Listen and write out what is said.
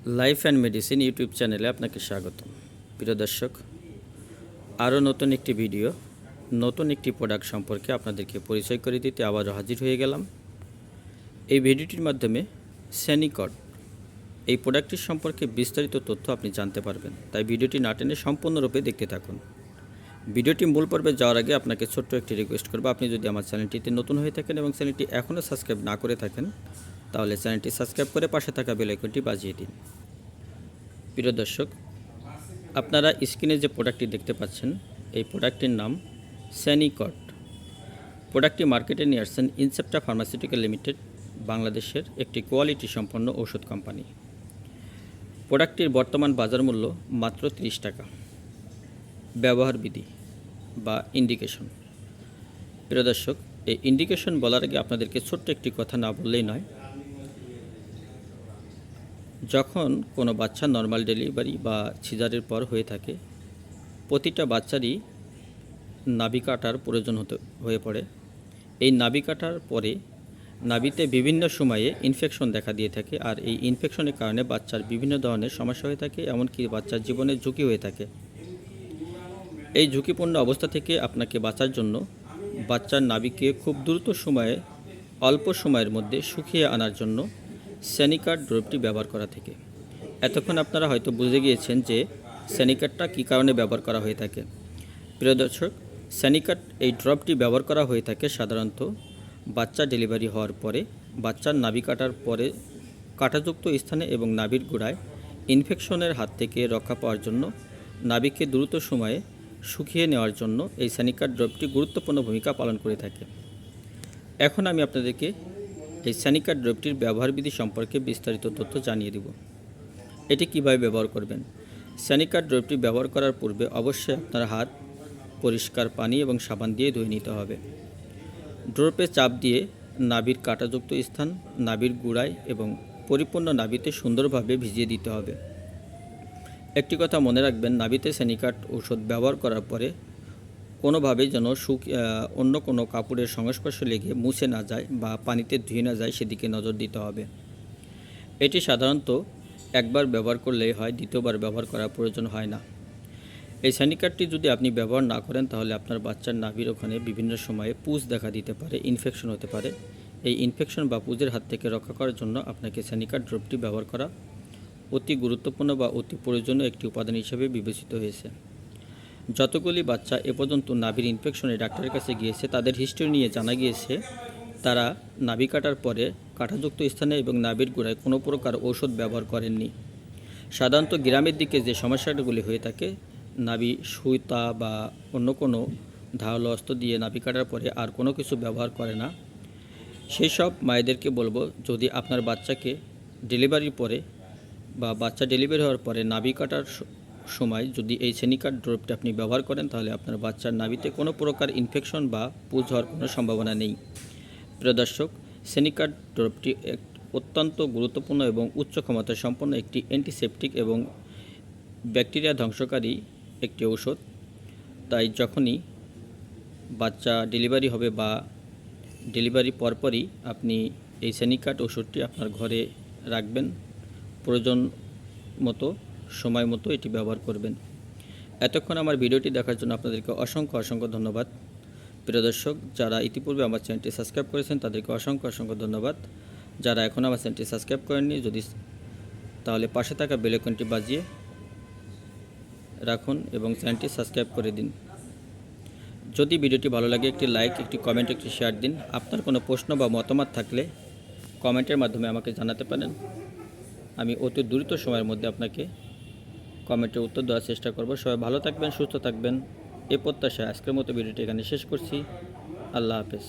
Life and medicine YouTube চ্যানেলে আপনাকে স্বাগত প্রিয় দর্শক, আরও নতুন একটি ভিডিও নতুন একটি প্রোডাক্ট সম্পর্কে আপনাদেরকে পরিচয় করে দিতে আবারও হাজির হয়ে গেলাম। এই ভিডিওটির মাধ্যমে স্যানিকট এই প্রোডাক্টটির সম্পর্কে বিস্তারিত তথ্য আপনি জানতে পারবেন। তাই ভিডিওটি না টেনে সম্পূর্ণরূপে দেখতে থাকুন। ভিডিওটি মূল পর্বে যাওয়ার আগে আপনাকে ছোট্ট একটি রিকোয়েস্ট করব। আপনি যদি আমার চ্যানেলটিতে নতুন হয়ে থাকেন এবং চ্যানেলটি এখনও সাবস্ক্রাইব না করে থাকেন তাহলে চ্যানেলটি সাবস্ক্রাইব করে পাশে থাকা বেল আইকনটি বাজিয়ে দিন। প্রিয় দর্শক, আপনারা স্ক্রিনে যে প্রোডাক্টটি দেখতে পাচ্ছেন, এই প্রোডাক্টটির নাম স্যানিকট। প্রোডাক্টটি মার্কেটে নিয়ে আসছেন ইনসেপ্টা ফার্মাসিউটিক্যাল লিমিটেড, বাংলাদেশের একটি কোয়ালিটি সম্পন্ন ঔষধ কোম্পানি। প্রোডাক্টটির বর্তমান বাজার মূল্য মাত্র 30 টাকা। ব্যবহার বিধি বা ইন্ডিকেশন। প্রিয় দর্শক, এই ইন্ডিকেশন বলার আগে আপনাদেরকে ছোট্ট একটি কথা না বললেই নয় যখন কোনো বাচ্চা নর্মাল ডেলিভারি বা সিজারের পর হয়ে থাকে, প্রতিটা বাচ্চারই নাভি কাটার প্রয়োজন হতে, হয়ে পড়ে। এই নাভি কাটার পরে নাভিতে বিভিন্ন সময়ে ইনফেকশন দেখা দিয়ে থাকে আর এই ইনফেকশনের কারণে বাচ্চার বিভিন্ন ধরনের সমস্যা হয়ে থাকে, এমনকি বাচ্চার জীবনের ঝুঁকি হয়ে থাকে। এই ঝুঁকিপূর্ণ অবস্থা থেকে আপনাকে বাঁচার জন্য বাচ্চার নাভিকে খুব দ্রুত সময়ে, অল্প সময়ের মধ্যে শুকিয়ে আনার জন্য স্যানিকার ড্রপটি ব্যবহার করা থেকে। এতক্ষণ আপনারা হয়তো বুঝে গিয়েছেন যে স্যানিকারটা কী কারণে ব্যবহার করা হয়ে থাকে। প্রিয় দর্শক স্যানিকার এই ড্রপটি ব্যবহার করা হয়ে থাকে সাধারণত বাচ্চা ডেলিভারি হওয়ার পরে, বাচ্চার নাভি কাটার পরে কাটাযুক্ত স্থানে এবং নাভির গোড়ায় ইনফেকশনের হাত থেকে রক্ষা পাওয়ার জন্য নাভিকে দ্রুত সময়ে শুকিয়ে নেওয়ার জন্য এই স্যানিকার ড্রপটি গুরুত্বপূর্ণ ভূমিকা পালন করে থাকে। এখন আমি আপনাদেরকে এই স্যানিকার ড্রপটির ব্যবহার বিধি সম্পর্কে বিস্তারিত তথ্য জানিয়ে দেব। এটি কীভাবে ব্যবহার করবেন? স্যানিকার ড্রপটি ব্যবহার করার পূর্বে অবশ্যই আপনার হাত পরিষ্কার পানি এবং সাবান দিয়ে ধুয়ে নিতে হবে। ড্রপে চাপ দিয়ে নাভির কাঁটাযুক্ত স্থান, নাভির গুড়ায় এবং পরিপূর্ণ নাভিতে সুন্দরভাবে ভিজিয়ে দিতে হবে। একটি কথা মনে রাখবেন, নাভিতে স্যানিকাট ঔষধ ব্যবহার করার পরে কোনোভাবেই যেন শুক অন্য কোনো কাপড়ের সংস্পর্শে লেগে মুছে না যায় বা পানিতে ধুয়ে না যায় সেদিকে নজর দিতে হবে। এটি সাধারণত একবার ব্যবহার করলেই হয়, দ্বিতীয়বার ব্যবহার করার প্রয়োজন হয় না। এই স্যানিকারটি যদি আপনি ব্যবহার না করেন, তাহলে আপনার বাচ্চার নাভির ওখানে বিভিন্ন সময়ে পুজ দেখা দিতে পারে ইনফেকশন হতে পারে। এই ইনফেকশন বা পুজের হাত থেকে রক্ষা করার জন্য আপনাকে স্যানিকার ড্রপটি ব্যবহার করা অতি গুরুত্বপূর্ণ বা অতি প্রয়োজনীয় একটি উপাদান হিসেবে বিবেচিত হয়েছে। যতগুলি বাচ্চা এ পর্যন্ত নাভির ইনফেকশনে ডাক্তারের কাছে গিয়েছে, তাদের হিস্ট্রি নিয়ে জানা গিয়েছে, তারা নাভি কাটার পরে কাঁটাযুক্ত স্থানে এবং নাভির গোড়ায় কোনো প্রকার ঔষধ ব্যবহার করেননি। সাধারণত গ্রামের দিকে যে সমস্যাগুলি হয়ে থাকে, নাভি সুতা বা অন্য কোনো ধারালো অস্ত্র দিয়ে নাভি কাটার পরে আর কোনো কিছু ব্যবহার করে না। সেই সব মায়েদেরকে বলব, যদি আপনার বাচ্চাকে ডেলিভারির পরে বা বাচ্চা ডেলিভারি হওয়ার পরে নাভি কাটার সময় যদি এই সেনিকার ড্রপটি আপনি ব্যবহার করেন, তাহলে আপনার বাচ্চার নাভিতে কোনো প্রকার ইনফেকশন বা পুজ হওয়ার কোনো সম্ভাবনা নেই। প্রিয় দর্শক সেনিকার ড্রপটি এক অত্যন্ত গুরুত্বপূর্ণ এবং উচ্চ ক্ষমতা সম্পন্ন একটি অ্যান্টিসেপটিক এবং ব্যাকটেরিয়া ধ্বংসকারী একটি ঔষধ। তাই যখনই বাচ্চা ডেলিভারি হবে বা ডেলিভারি পরপরই আপনি এই সেনিকাট ওষুধটি আপনার ঘরে রাখবেন। প্রয়োজন মতো সময় মতো এটি ব্যবহার করবেন। এতক্ষণ আমার ভিডিওটি দেখার জন্য আপনাদেরকে অসংখ্য অসংখ্য ধন্যবাদ। প্রিয় দর্শক, যারা ইতিপূর্বে আমার চ্যানেলটি সাবস্ক্রাইব করেছেন, তাদেরকে অসংখ্য অসংখ্য ধন্যবাদ। যারা এখন আমার চ্যানেলটি সাবস্ক্রাইব করেননি, যদি তাহলে পাশে থাকা বেলেকনটি বাজিয়ে রাখুন এবং চ্যানেলটি সাবস্ক্রাইব করে দিন। যদি ভিডিওটি ভালো লাগে, একটি লাইক, একটি কমেন্ট, একটি শেয়ার দিন। আপনার কোনো প্রশ্ন বা মতামত থাকলে কমেন্টের মাধ্যমে আমাকে জানাতে পারেন। আমি অতি দ্রুত সময়ের মধ্যে আপনাকে কমেন্টের উত্তর দেওয়ার চেষ্টা করব। সবাই ভালো থাকবেন, সুস্থ থাকবেন। এ প্রত্যাশায় আজকের মতো ভিডিওটি এখানে শেষ করছি। আল্লাহ হাফেজ।